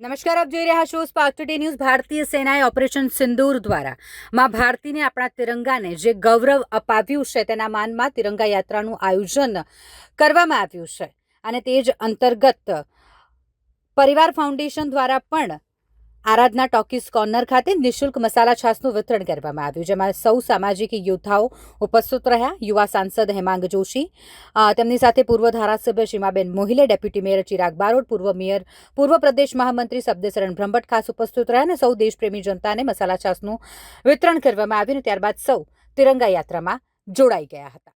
નમસ્કાર, આપ જોઈ રહ્યા છો સ્પાર્ક ટુડે ન્યૂઝ ભારતીય સેનાએ ઓપરેશન સિંદૂર દ્વારા. માં ભારતીને આપણા તિરંગાને જે ગૌરવ અપાવ્યું છે તેના માનમાં તિરંગા યાત્રાનું આયોજન કરવામાં આવ્યું છે. અને તે જ અંતર્ગત પરિવાર ફાઉન્ડેશન દ્વારા પણ આરાધના ટોકીસ કોર્નર ખાતે નિઃશુલ્ક મસાલા છાસનું વિતરણ કરવામાં આવ્યું, જેમાં સૌ સામાજિક યોદ્ધાઓ ઉપસ્થિત રહ્યા. યુવા સાંસદ હેમાંગ જોશી તેમની સાથે પૂર્વ ધારાસભ્ય સીમાબેન મોહિલે, ડેપ્યુટી મેયર ચિરાગ બારોટ, પૂર્વ મેયર, પૂર્વ પ્રદેશ મહામંત્રી શબ્દેસરણ બ્રહ્મભટ્ટ ખાસ ઉપસ્થિત રહ્યા અને સૌ દેશપ્રેમી જનતાને મસાલા છાસનું વિતરણ કરવામાં આવ્યું અને ત્યારબાદ સૌ તિરંગા યાત્રામાં જોડાઈ ગયા હતા.